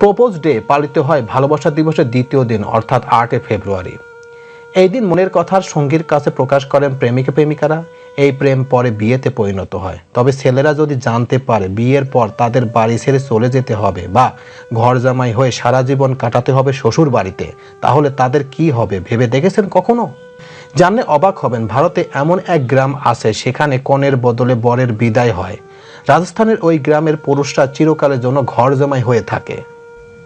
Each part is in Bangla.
প্রপোজ ডে পালিত হয় ভালোবাসা দিবসের দ্বিতীয় দিন, অর্থাৎ আটই ফেব্রুয়ারি। এই দিন মনের কথার সঙ্গীর কাছে প্রকাশ করেন প্রেমিকা প্রেমিকারা। এই প্রেম পরে বিয়েতে পরিণত হয়। তবে ছেলেরা যদি জানতে পারে বিয়ের পর তাদের বাড়ি ছেড়ে চলে যেতে হবে বা ঘর জামাই হয়ে সারা জীবন কাটাতে হবে শ্বশুর বাড়িতে, তাহলে তাদের কি হবে, ভেবে দেখেছেন কখনো? জানলে অবাক হবেন, ভারতে এমন এক গ্রাম আছে সেখানে কনের বদলে বরের বিদায় হয়। রাজস্থানের ওই গ্রামের পুরুষরা চিরকালের জন্য ঘর জামাই হয়ে থাকে।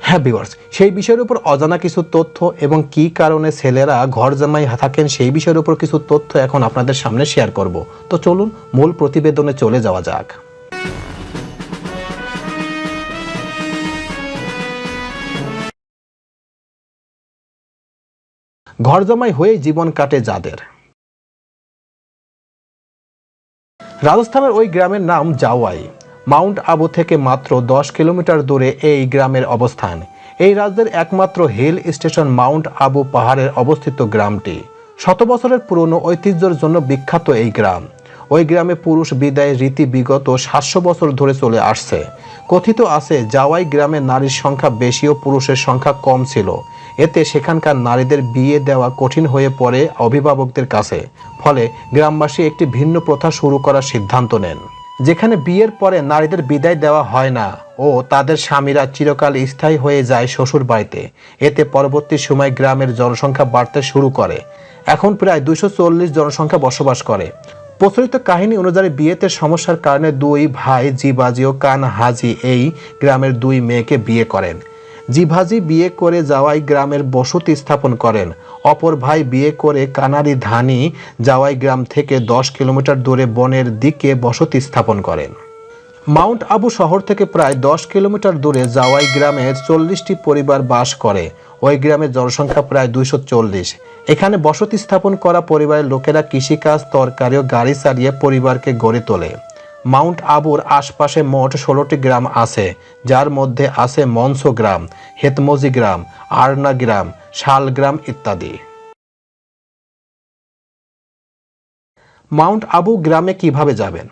হ্যাঁ বিভার্স সেই বিষয়ের উপর অজানা কিছু তথ্য এবং কি কারণে ছেলেরা ঘর জামাই থাকেন সেই বিষয়ের উপর কিছু তথ্য এখন আপনাদের সামনে শেয়ার করব। তো চলুন, মূল প্রতিবেদনে চলে যাওয়া যাক। ঘর জামাই হয়ে জীবন কাটে যাদের। রাজস্থানের ওই গ্রামের নাম জাওয়াই। মাউন্ট আবু থেকে মাত্র দশ কিলোমিটার দূরে এই গ্রামের অবস্থান। এই রাজ্যের একমাত্র হিল স্টেশন মাউন্ট আবু পাহাড়ের অবস্থিত গ্রামটি। শত বছরের পুরনো ঐতিহ্যের জন্য বিখ্যাত এই গ্রাম। ওই গ্রামে পুরুষ বিদায়ের রীতি বিগত সাতশো বছর ধরে চলে আসছে। কথিত আছে, জাওয়াই গ্রামে নারীর সংখ্যা বেশি ও পুরুষের সংখ্যা কম ছিল। এতে সেখানকার নারীদের বিয়ে দেওয়া কঠিন হয়ে পড়ে অভিভাবকদের কাছে। ফলে গ্রামবাসী একটি ভিন্ন প্রথা শুরু করার সিদ্ধান্ত নেন। যেখানে বিয়ের পরে নারীদের বিদায় দেওয়া হয় না ও তাদের স্বামীরা চিরকাল স্থায়ী হয়ে যায় শ্বশুর বাড়িতে এতে পরবর্তী সময় গ্রামের জনসংখ্যা বাড়তে শুরু করে। এখন প্রায় দুশো জনসংখ্যা বসবাস করে। প্রচলিত কাহিনী অনুযায়ী বিয়েতে সমস্যার কারণে দুই ভাই জিবাজি ও কান হাজি এই গ্রামের দুই মেয়েকে বিয়ে করেন। জিভাজি বিয়ে করে যাওয়াই গ্রামের বসতি স্থাপন করেন। অপর ভাই বিয়ে করে কানারি ধানি যাওয়াই গ্রাম থেকে দশ কিলোমিটার দূরে বনের দিকে বসতি স্থাপন করেন। মাউন্ট আবু শহর থেকে প্রায় দশ কিলোমিটার দূরে জাওয়াই গ্রামের চল্লিশটি পরিবার বাস করে। ওই গ্রামের জনসংখ্যা প্রায় দুইশো চল্লিশ। এখানে বসতি স্থাপন করা পরিবারের লোকেরা কৃষিকাজ, তরকারি ও গাড়ি চালিয়ে পরিবারকে গড়ে তোলে। মাউন্ট আবুর আশপাশে মোট ষোলোটি গ্রাম আছে, যার মধ্যে আছে মনসো গ্রাম, হেতমজি গ্রাম, আরনা গ্রাম, শাল গ্রাম ইত্যাদি। মাউন্ট আবু গ্রামে কীভাবে যাবেন?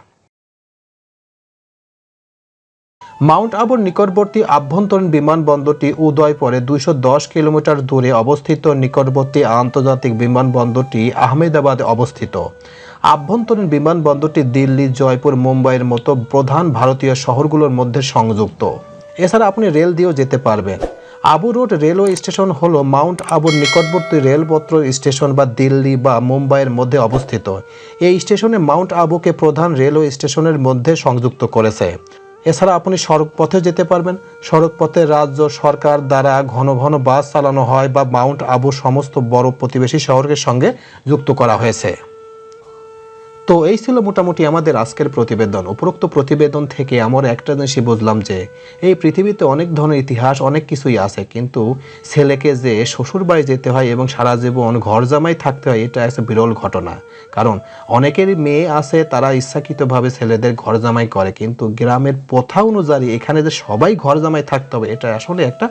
মাউন্ট আবুর নিকটবর্তী আভ্যন্তরীণ বিমানবন্দরটি উদয়পুরে দুইশো দশ কিলোমিটার দূরে অবস্থিত নিকটবর্তী আন্তর্জাতিক বিমানবন্দরটি আহমেদাবাদে অবস্থিত। আভ্যন্তরীণ বিমানবন্দরটি দিল্লি, জয়পুর, মুম্বাইয়ের মতো প্রধান ভারতীয় শহরগুলোর মধ্যে সংযুক্ত। এছাড়া আপনি রেল দিয়েও যেতে পারবেন। আবু রোড রেলওয়ে স্টেশন হলো মাউন্ট আবুর নিকটবর্তী রেলপত্র স্টেশন বা দিল্লি বা মুম্বাইয়ের মধ্যে অবস্থিত। এই স্টেশনে মাউন্ট আবুকে প্রধান রেলওয়ে স্টেশনের মধ্যে সংযুক্ত করেছে। এছাড়া আপনি সড়ক পথে যেতে পারবেন। সড়ক পথে রাজ্য সরকার দ্বারা ঘন ঘন বাস চালানো হয় বা মাউন্ট আবু সমস্ত বড় প্রতিবেশী শহরের সঙ্গে যুক্ত করা হয়েছে। তো এই ছিল মোটামুটি আমাদের আজকের প্রতিবেদন। উপরোক্ত প্রতিবেদন থেকে আমরা একটা জিনিসই বুঝলাম যে, এই পৃথিবীতে অনেক ধরনের ইতিহাস, অনেক কিছুই আছে, কিন্তু ছেলেকে যে শ্বশুর বাড়ি যেতে হয় এবং সারা জীবন ঘর জামাই থাকতে হয়, এটা একটা বিরল ঘটনা। কারণ অনেকেরই মেয়ে আছে, তারা ইচ্ছাকৃতভাবে ছেলেদের ঘর জামাই করে, কিন্তু গ্রামের প্রথা অনুযায়ী এখানে যে সবাই ঘর জামাই থাকতে হবে, এটা আসলে একটা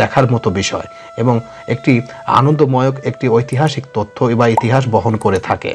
দেখার মতো বিষয় এবং একটি আনন্দময়ক একটি ঐতিহাসিক তথ্য বা ইতিহাস বহন করে থাকে।